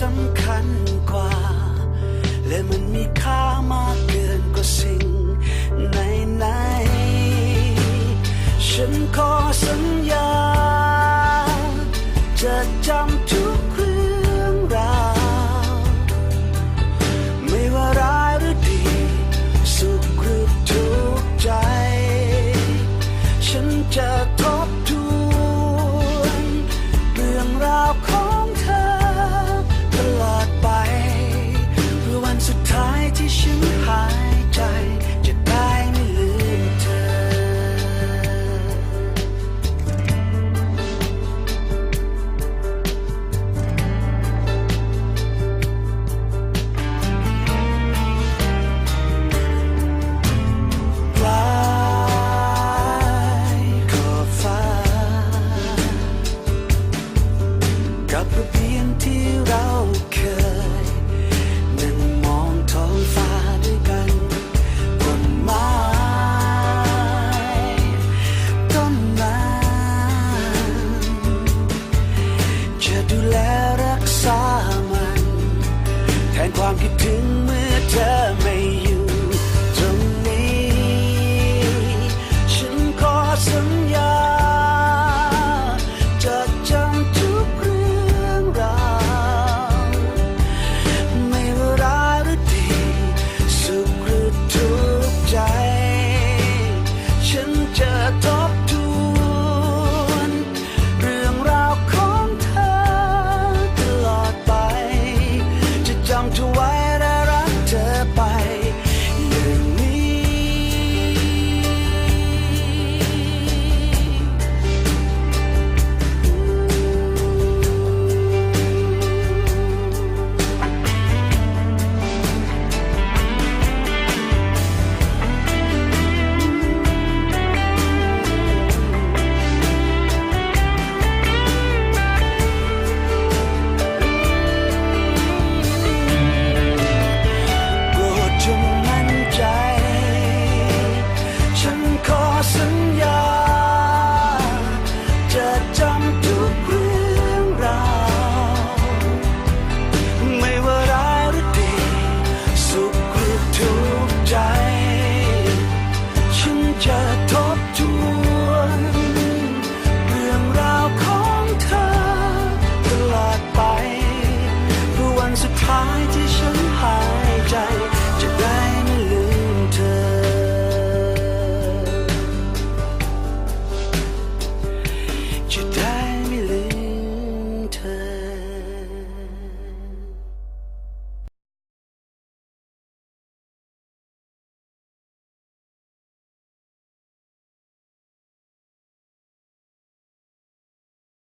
สำคัญกว่า และมันมีค่ามากเกินกว่าสิ่งไหนๆฉันขอสัญญา จะจำทุก ความคิดถึงเมื่อเธอ